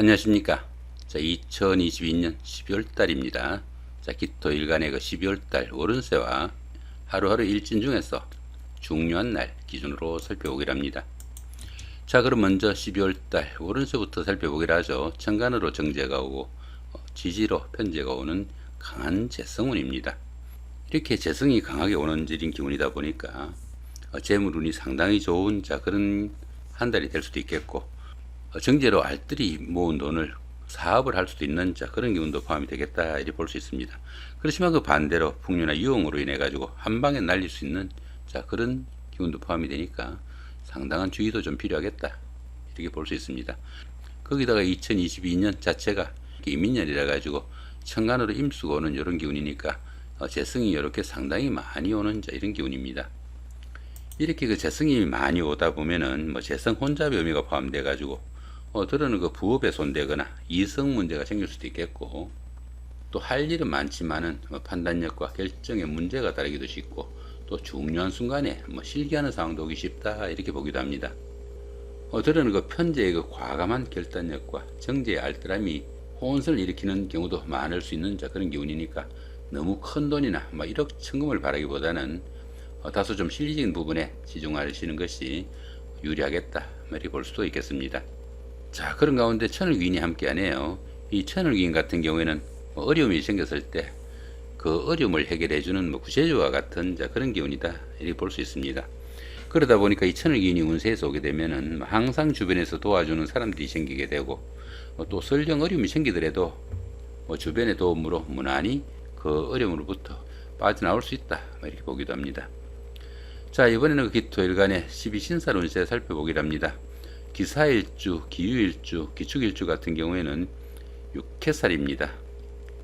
안녕하십니까. 자, 2022년 12월 달입니다. 자, 기토 일간의 그 12월 달 월운세와 하루하루 일진 중에서 중요한 날 기준으로 살펴보기로 합니다. 자, 그럼 먼저 12월 달 월운세부터 살펴보기로 하죠. 천간으로 정제가 오고 어, 지지로 편제가 오는 강한 재성운입니다. 이렇게 재성이 강하게 오는 질인 기운이다 보니까 어, 재물운이 상당히 좋은 자 그런 한 달이 될 수도 있겠고 어, 정제로 알뜰히 모은 돈을 사업을 할 수도 있는 자 그런 기운도 포함이 되겠다 이렇게 볼 수 있습니다. 그렇지만 그 반대로 풍류나 유흥으로 인해 가지고 한 방에 날릴 수 있는 자 그런 기운도 포함이 되니까 상당한 주의도 좀 필요하겠다 이렇게 볼 수 있습니다. 거기다가 2022년 자체가 이민년이라 가지고 천간으로 임수가 오는 이런 기운이니까 어, 재성이 이렇게 상당히 많이 오는 자 이런 기운입니다. 이렇게 그 재성이 많이 오다 보면은 뭐 재성 혼잡 의미가 포함돼 가지고 어 들어는 그 부업에 손대거나 이성 문제가 생길 수도 있겠고 또 할 일은 많지만은 뭐 판단력과 결정에 문제가 따르기도 쉽고 또 중요한 순간에 뭐 실기하는 상황도 오기 쉽다 이렇게 보기도 합니다. 어 들어는 그 편제의 그 과감한 결단력과 정제의 알뜰함이 혼선을 일으키는 경우도 많을 수 있는 자 그런 기운이니까 너무 큰 돈이나 뭐 1억 천금을 바라기보다는 어, 다소 좀 실리적인 부분에 집중하시는 것이 유리하겠다 이렇게 볼 수도 있겠습니다. 자 그런 가운데 천을 귀인이 함께하네요. 이 천을 귀인 같은 경우에는 뭐 어려움이 생겼을 때 그 어려움을 해결해 주는 뭐 구세주와 같은 자 그런 기운이다 이렇게 볼 수 있습니다. 그러다 보니까 이 천을 귀인이 운세에서 오게 되면은 항상 주변에서 도와주는 사람들이 생기게 되고 어, 또 설령 어려움이 생기더라도 뭐 주변의 도움으로 무난히 그 어려움으로부터 빠져나올 수 있다 이렇게 보기도 합니다. 자 이번에는 그 기토일간의 12신살 운세 살펴보기로 합니다. 기사일주, 기유일주, 기축일주 같은 경우에는 육해살입니다.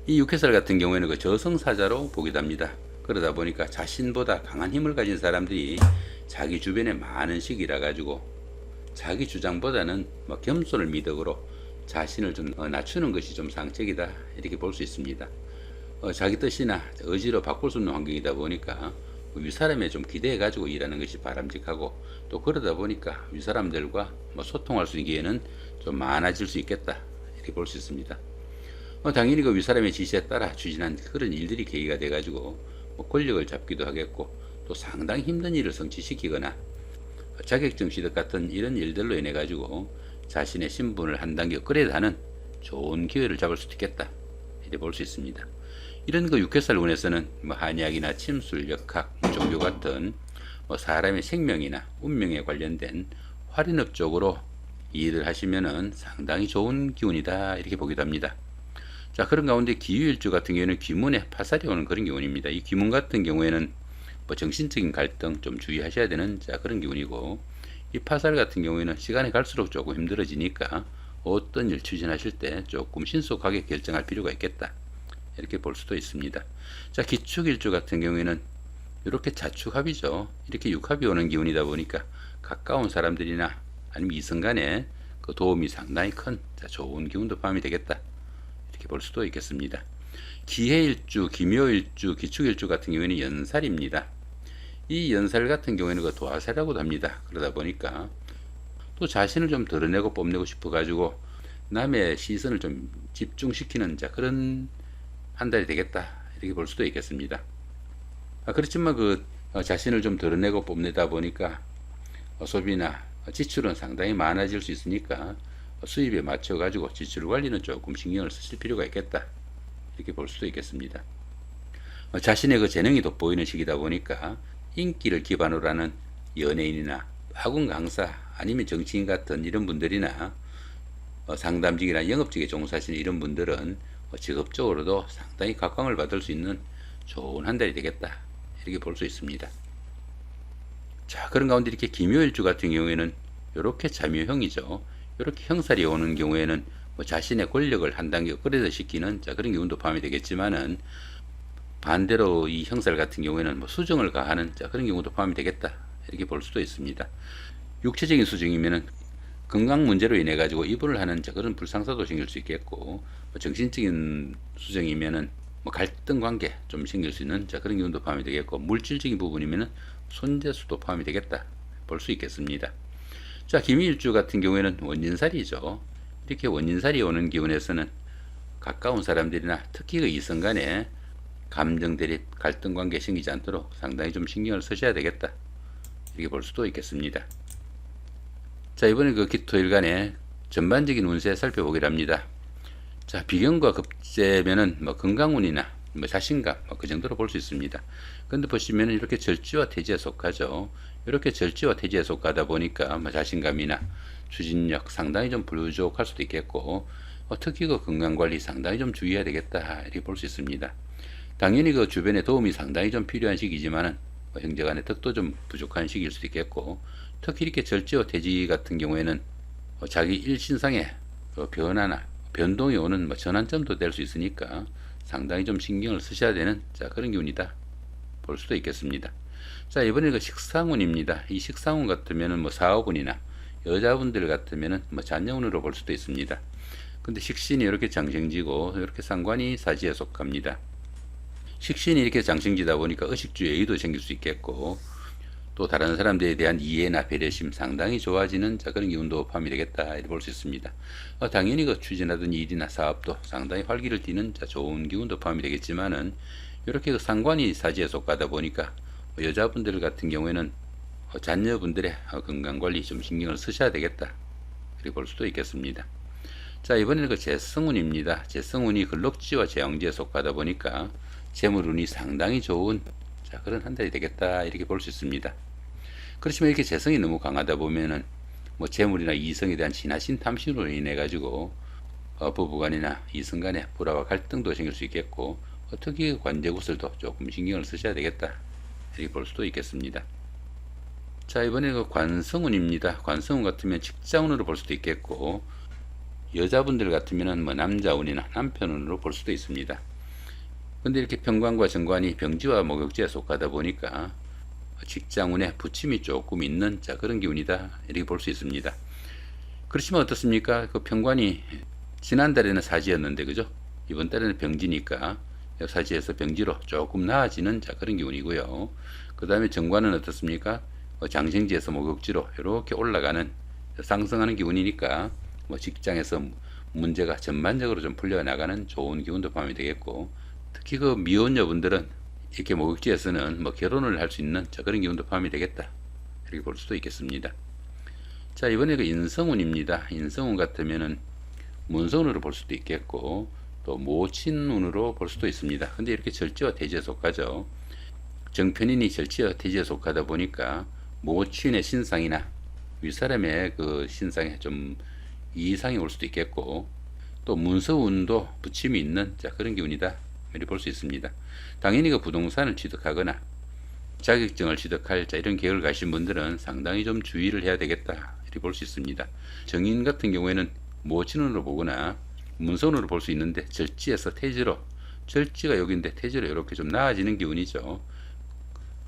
이 육해살 같은 경우에는 그 저승사자로 보기도 합니다. 그러다 보니까 자신보다 강한 힘을 가진 사람들이 자기 주변에 많은 시기라 가지고 자기 주장보다는 뭐 겸손을 미덕으로 자신을 좀 어, 낮추는 것이 좀 상책이다 이렇게 볼 수 있습니다. 어, 자기 뜻이나 의지로 바꿀 수 있는 환경이다 보니까 윗사람에 좀 기대해 가지고 일하는 것이 바람직하고 또 그러다 보니까 윗사람들과 뭐 소통할 수 있는 기회는 좀 많아질 수 있겠다 이렇게 볼 수 있습니다. 어, 당연히 그 윗사람의 지시에 따라 추진한 그런 일들이 계기가 돼 가지고 뭐 권력을 잡기도 하겠고 또 상당히 힘든 일을 성취시키거나 자격증 시득 같은 이런 일들로 인해 가지고 자신의 신분을 한 단계 업그레이드하는 좋은 기회를 잡을 수도 있겠다 이렇게 볼 수 있습니다. 이런 그 육회살 운에서는 뭐 한의학이나 침술, 역학, 종교 같은 뭐 사람의 생명이나 운명에 관련된 활인업 쪽으로 일을 하시면은 상당히 좋은 기운이다 이렇게 보기도 합니다. 자 그런 가운데 기유일주 같은 경우에는 귀문에 파살이 오는 그런 기운입니다. 이 귀문 같은 경우에는 뭐 정신적인 갈등 좀 주의하셔야 되는 자 그런 기운이고 이 파살 같은 경우에는 시간이 갈수록 조금 힘들어지니까 어떤 일 추진하실 때 조금 신속하게 결정할 필요가 있겠다. 이렇게 볼 수도 있습니다. 자, 기축일주 같은 경우에는 이렇게 자축합이죠. 이렇게 육합이 오는 기운이다 보니까 가까운 사람들이나 아니면 이성 간에 그 도움이 상당히 큰 자, 좋은 기운도 포함이 되겠다. 이렇게 볼 수도 있겠습니다. 기해일주, 기묘일주, 기축일주 같은 경우에는 연살입니다. 이 연살 같은 경우에는 그 도화살이라고도 합니다. 그러다 보니까 또 자신을 좀 드러내고 뽐내고 싶어 가지고 남의 시선을 좀 집중시키는 자 그런 한 달이 되겠다 이렇게 볼 수도 있겠습니다. 아, 그렇지만 그 어, 자신을 좀 드러내고 뽐내다 보니까 어, 소비나 지출은 상당히 많아질 수 있으니까 어, 수입에 맞춰 가지고 지출 관리는 조금 신경을 쓰실 필요가 있겠다 이렇게 볼 수도 있겠습니다. 어, 자신의 그 재능이 돋보이는 시기다 보니까 인기를 기반으로 하는 연예인이나 학원 강사 아니면 정치인 같은 이런 분들이나 어, 상담직이나 영업직에 종사하시는 이런 분들은 어, 직업적으로도 상당히 각광을 받을 수 있는 좋은 한 달이 되겠다 이렇게 볼 수 있습니다. 자 그런 가운데 이렇게 김요일주 같은 경우에는 이렇게 자묘형이죠. 이렇게 형살이 오는 경우에는 뭐 자신의 권력을 한 단계 업그레이드 시키는 자 그런 기운도 포함이 되겠지만은 반대로 이 형살 같은 경우에는 뭐 수정을 가하는 자 그런 경우도 포함이 되겠다 이렇게 볼 수도 있습니다. 육체적인 수정이면은 건강 문제로 인해 가지고 입원을 하는 자 그런 불상사도 생길 수 있겠고 뭐 정신적인 수정이면은 뭐 갈등 관계 좀 생길 수 있는 자 그런 기운도 포함이 되겠고 물질적인 부분이면은 손재수도 포함이 되겠다 볼 수 있겠습니다. 자 김일주 같은 경우에는 원진살이죠. 이렇게 원인살이 오는 기운에서는 가까운 사람들이나 특히 그 이성 간에 감정 대립, 갈등 관계 생기지 않도록 상당히 좀 신경을 쓰셔야 되겠다. 이렇게 볼 수도 있겠습니다. 자, 이번에 그 기토 일간의 전반적인 운세 살펴보기로 합니다. 자, 비경과 급제면은 뭐 건강운이나 뭐 자신감 뭐 그 정도로 볼 수 있습니다. 근데 보시면은 이렇게 절지와 태지에 속하죠. 이렇게 절지와 태지에 속하다 보니까 뭐 자신감이나 추진력 상당히 좀 부족할 수도 있겠고 어, 특히 그 건강 관리 상당히 좀 주의해야 되겠다 이렇게 볼 수 있습니다. 당연히 그 주변에 도움이 상당히 좀 필요한 시기지만은 뭐 형제간의 덕도 좀 부족한 시기일 수도 있겠고 특히 이렇게 절지와 태지 같은 경우에는 어, 자기 일신상의 그 변화나 변동이 오는 뭐 전환점도 될 수 있으니까 상당히 좀 신경을 쓰셔야 되는 자 그런 기운이다 볼 수도 있겠습니다. 자 이번에 그 식상운입니다. 이 식상운 같으면은 뭐 사업운이나 여자분들 같으면은 뭐 잔여운으로 볼 수도 있습니다. 근데 식신이 이렇게 장생지고 이렇게 상관이 사지에 속합니다. 식신이 이렇게 장생지다 보니까 의식주의 의도 생길 수 있겠고 또 다른 사람들에 대한 이해나 배려심 상당히 좋아지는 자 그런 기운도 포함이 되겠다 이렇게 볼 수 있습니다. 어, 당연히 그 추진하던 일이나 사업도 상당히 활기를 띠는 자 좋은 기운도 포함이 되겠지만은 이렇게 그 상관이 사지에 속하다 보니까 뭐 여자분들 같은 경우에는 어, 자녀분들의 어, 건강 관리 좀 신경을 쓰셔야 되겠다 이렇게 볼 수도 있겠습니다. 자 이번에는 그 재성운입니다. 재성운이 근록지와 재왕지에 속하다 보니까 재물운이 상당히 좋은 자 그런 한 달이 되겠다 이렇게 볼 수 있습니다. 그렇지만 이렇게 재성이 너무 강하다 보면은 뭐 재물이나 이성에 대한 지나친 탐심으로 인해 가지고 어, 부부간이나 이성간에 불화와 갈등도 생길 수 있겠고 어, 특히 관제구슬도 조금 신경을 쓰셔야 되겠다 이렇게 볼 수도 있겠습니다. 자 이번에 그 관성운입니다. 관성운 같으면 직장운으로 볼 수도 있겠고 여자분들 같으면은 뭐 남자운이나 남편운으로 볼 수도 있습니다. 근데 이렇게 병관과 정관이 병지와 목욕지에 속하다 보니까 직장운에 부침이 조금 있는 자 그런 기운이다 이렇게 볼 수 있습니다. 그렇지만 어떻습니까? 그 병관이 지난달에는 사지였는데 그죠? 이번 달에는 병지니까 사지에서 병지로 조금 나아지는 자 그런 기운이고요. 그 다음에 정관은 어떻습니까? 어, 장생지에서 목욕지로 이렇게 올라가는 상승하는 기운이니까 뭐 직장에서 문제가 전반적으로 좀 풀려 나가는 좋은 기운도 포함이 되겠고 특히 그 미혼녀분들은 이렇게 목욕지에서는 뭐 결혼을 할 수 있는 자 그런 기운도 포함이 되겠다 이렇게 볼 수도 있겠습니다. 자 이번에 그 인성운입니다. 인성운 같으면은 문성운으로 볼 수도 있겠고 또 모친운으로 볼 수도 있습니다. 근데 이렇게 절지와 대지에 속하죠. 정편인이 절지와 대지에 속하다 보니까 모친의 신상이나 윗사람의 그 신상에 좀 이상이 올 수도 있겠고 또 문서운도 부침이 있는 자 그런 기운이다 이렇게 볼수 있습니다. 당연히 그 부동산을 취득하거나 자격증을 취득할 자 이런 계획을 가신 분들은 상당히 좀 주의를 해야 되겠다 이렇게 볼 수 있습니다. 정인 같은 경우에는 모친운으로 보거나 문서운으로 볼 수 있는데 절지에서 태지로 절지가 여기인데 태지로 이렇게 좀 나아지는 기운이죠.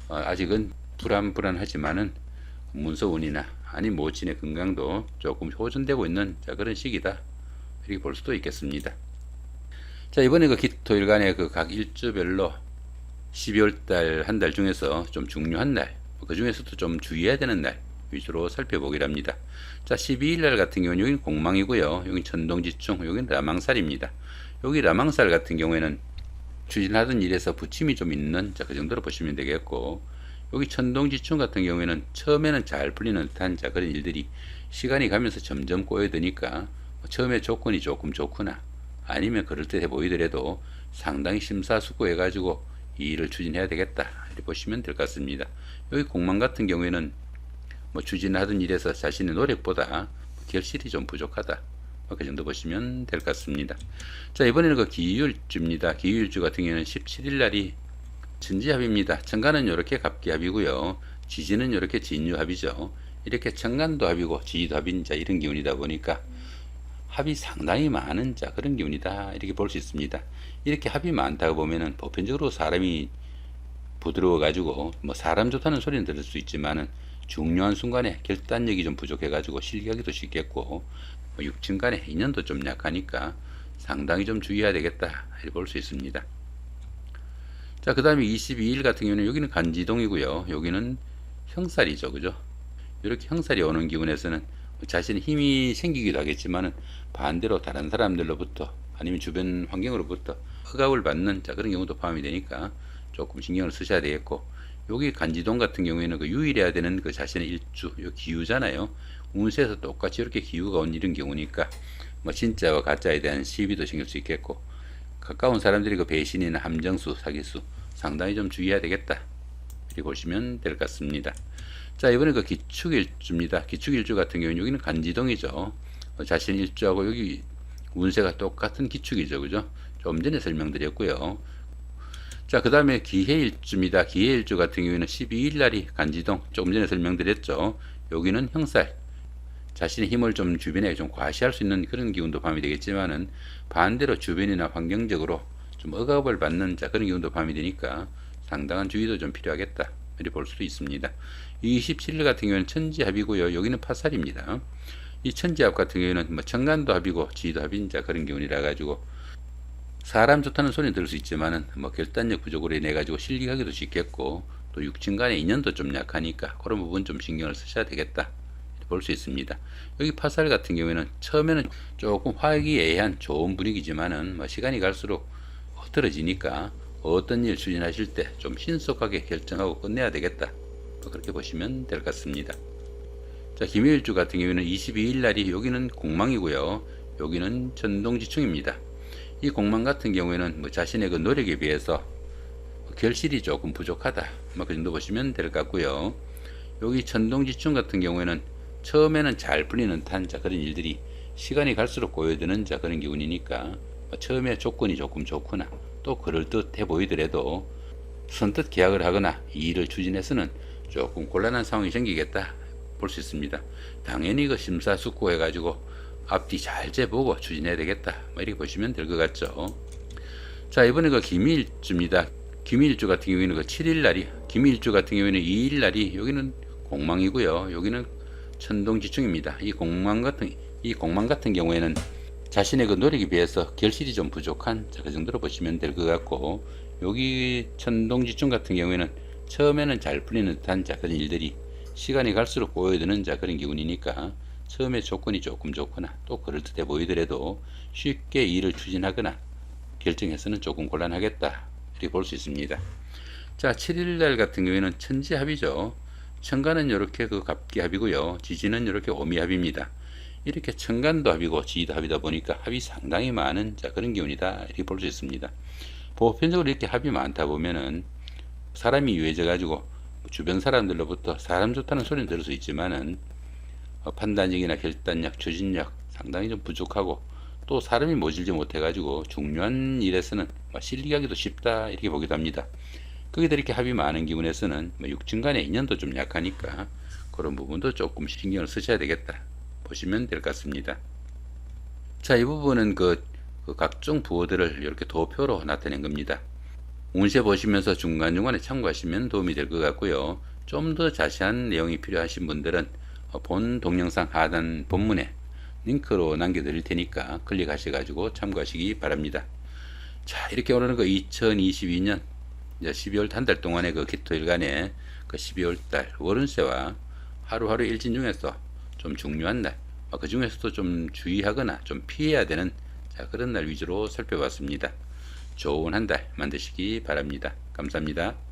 어, 아직은 불안불안하지만은 문서운이나 아니 모친의 건강도 조금 호전되고 있는 자 그런 시기다 이렇게 볼 수도 있겠습니다. 자 이번에 그 기토 일간의 그 각 일주별로 12월 달 한 달 중에서 좀 중요한 날, 그 중에서도 좀 주의해야 되는 날 위주로 살펴보기로 합니다. 자 12일 날 같은 경우는 여기는 공망이고요. 여기 천동지충, 여기는 라망살입니다. 여기 라망살 같은 경우에는 추진하던 일에서 부침이 좀 있는 자 그 정도로 보시면 되겠고 여기 천동지충 같은 경우에는 처음에는 잘 풀리는 듯한 자 그런 일들이 시간이 가면서 점점 꼬여드니까 처음에 조건이 조금 좋구나 아니면 그럴듯해 보이더라도 상당히 심사숙고해 가지고 이 일을 추진해야 되겠다 이렇게 보시면 될 것 같습니다. 여기 공망 같은 경우에는 뭐 추진하던 일에서 자신의 노력보다 결실이 좀 부족하다. 그 정도 보시면 될 것 같습니다. 자 이번에는 그 기율주입니다. 기율주 같은 경우에는 17일 날이 진지합입니다. 천간은 이렇게 갑기합이고요. 지지는 이렇게 진유합이죠. 이렇게 천간도 합이고 지지도 합인 자 이런 기운이다 보니까 합이 상당히 많은 자 그런 기운이다 이렇게 볼 수 있습니다. 이렇게 합이 많다고 보면은 보편적으로 사람이 부드러워 가지고 뭐 사람 좋다는 소리는 들을 수 있지만은 중요한 순간에 결단력이 좀 부족해 가지고 실기하기도 쉽겠고 뭐 육친 간의 인연도 좀 약하니까 상당히 좀 주의해야 되겠다 이렇게 볼 수 있습니다. 자, 그 다음에 22일 같은 경우는 여기는 간지동이고요. 여기는 형살이죠. 그죠? 이렇게 형살이 오는 기운에서는 자신의 힘이 생기기도 하겠지만은 반대로 다른 사람들로부터 아니면 주변 환경으로부터 허가를 받는 자 그런 경우도 포함이 되니까 조금 신경을 쓰셔야 되겠고 여기 간지동 같은 경우에는 그 유일해야 되는 그 자신의 일주 요 기후잖아요. 운세에서 똑같이 이렇게 기후가 온 이런 경우니까 뭐 진짜와 가짜에 대한 시비도 생길 수 있겠고 가까운 사람들이 그 배신이나 함정수 사기수 상당히 좀 주의해야 되겠다. 이렇게 보시면 될 것 같습니다 자 이번에 그 기축일주입니다 기축일주 같은 경우는 여기는 간지동이죠 어, 자신 일주하고 여기 운세가 똑같은 기축이죠 그죠 좀 전에 설명드렸고요 자, 그 다음에 기해일주입니다. 기해일주 같은 경우에는 12일 날이 간지동, 조금 전에 설명드렸죠. 여기는 형살, 자신의 힘을 좀 주변에 좀 과시할 수 있는 그런 기운도 포함이 되겠지만은 반대로 주변이나 환경적으로 좀 억압을 받는 자, 그런 기운도 포함이 되니까 상당한 주의도 좀 필요하겠다. 이렇게 볼 수도 있습니다. 27일 같은 경우에는 천지합이고요. 여기는 파살입니다. 이 천지합 같은 경우에는 뭐 청간도 합이고 지도 합인 자 그런 기운이라 가지고 사람 좋다는 소리는 들을 수 있지만은 뭐 결단력 부족으로 인해 가지고 실리하기도 쉽겠고 또 육친 간의 인연도 좀 약하니까 그런 부분 좀 신경을 쓰셔야 되겠다 볼 수 있습니다. 여기 파살 같은 경우에는 처음에는 조금 화기애애한 좋은 분위기지만은 뭐 시간이 갈수록 흐트러지니까 어떤 일 추진하실 때 좀 신속하게 결정하고 끝내야 되겠다. 뭐 그렇게 보시면 될 것 같습니다. 자, 김일주 같은 경우에는 22일 날이 여기는 공망이고요. 여기는 전동지충입니다. 이 공망 같은 경우에는 뭐 자신의 그 노력에 비해서 결실이 조금 부족하다. 뭐그 정도 보시면 될 것 같고요. 여기 천동지충 같은 경우에는 처음에는 잘 풀리는 탄자 그런 일들이 시간이 갈수록 고여드는 자 그런 기운이니까 뭐 처음에 조건이 조금 좋거나 또 그럴듯해 보이더라도 선뜻 계약을 하거나 이 일을 추진해서는 조금 곤란한 상황이 생기겠다 볼 수 있습니다. 당연히 그 심사숙고해 가지고 앞뒤 잘 재보고 추진해야 되겠다. 뭐 이렇게 보시면 될 것 같죠. 자, 이번에 그 기밀주입니다. 기밀주 같은 경우에는 그 7일 날이, 기밀주 같은 경우에는 2일 날이, 여기는 공망이고요. 여기는 천동지충입니다. 이 공망 같은, 이 공망 같은 경우에는 자신의 그 노력에 비해서 결실이 좀 부족한, 자, 그 정도로 보시면 될 것 같고, 여기 천동지충 같은 경우에는 처음에는 잘 풀리는 듯한 자, 그런 일들이 시간이 갈수록 보여드는 자, 그런 기운이니까, 처음에 조건이 조금 좋거나 또 그럴듯해 보이더라도 쉽게 일을 추진하거나 결정해서는 조금 곤란하겠다 이렇게 볼 수 있습니다. 자 7일날 같은 경우에는 천지합이죠. 천간은 이렇게 그 갑기합이고요. 지지는 이렇게 오미합입니다. 이렇게 천간도 합이고 지도 합이다 보니까 합이 상당히 많은 자 그런 기운이다 이렇게 볼 수 있습니다. 보편적으로 이렇게 합이 많다 보면은 사람이 유해져 가지고 주변 사람들로부터 사람 좋다는 소리는 들을 수 있지만은 어, 판단력이나 결단력, 추진력 상당히 좀 부족하고 또 사람이 모질지 못해 가지고 중요한 일에서는 뭐 실리하기도 쉽다 이렇게 보기도 합니다. 거기다 이렇게 합이 많은 기운에서는 뭐 육ችን 간의 인연도 좀 약하니까 그런 부분도 조금 신경을 쓰셔야 되겠다 보시면 될 것 같습니다. 자, 이 부분은 그, 그 각종 부호들을 이렇게 도표로 나타낸 겁니다. 운세 보시면서 중간중간에 참고하시면 도움이 될 것 같고요. 좀 더 자세한 내용이 필요하신 분들은 본 동영상 하단 본문에 링크로 남겨드릴 테니까 클릭하셔가지고 참고하시기 바랍니다. 자, 이렇게 오늘은 그 2022년 12월 한 달 동안의 그 기토일간의 그 12월 달 월운세와 하루하루 일진 중에서 좀 중요한 날, 그 중에서도 좀 주의하거나 좀 피해야 되는 자, 그런 날 위주로 살펴봤습니다. 좋은 한 달 만드시기 바랍니다. 감사합니다.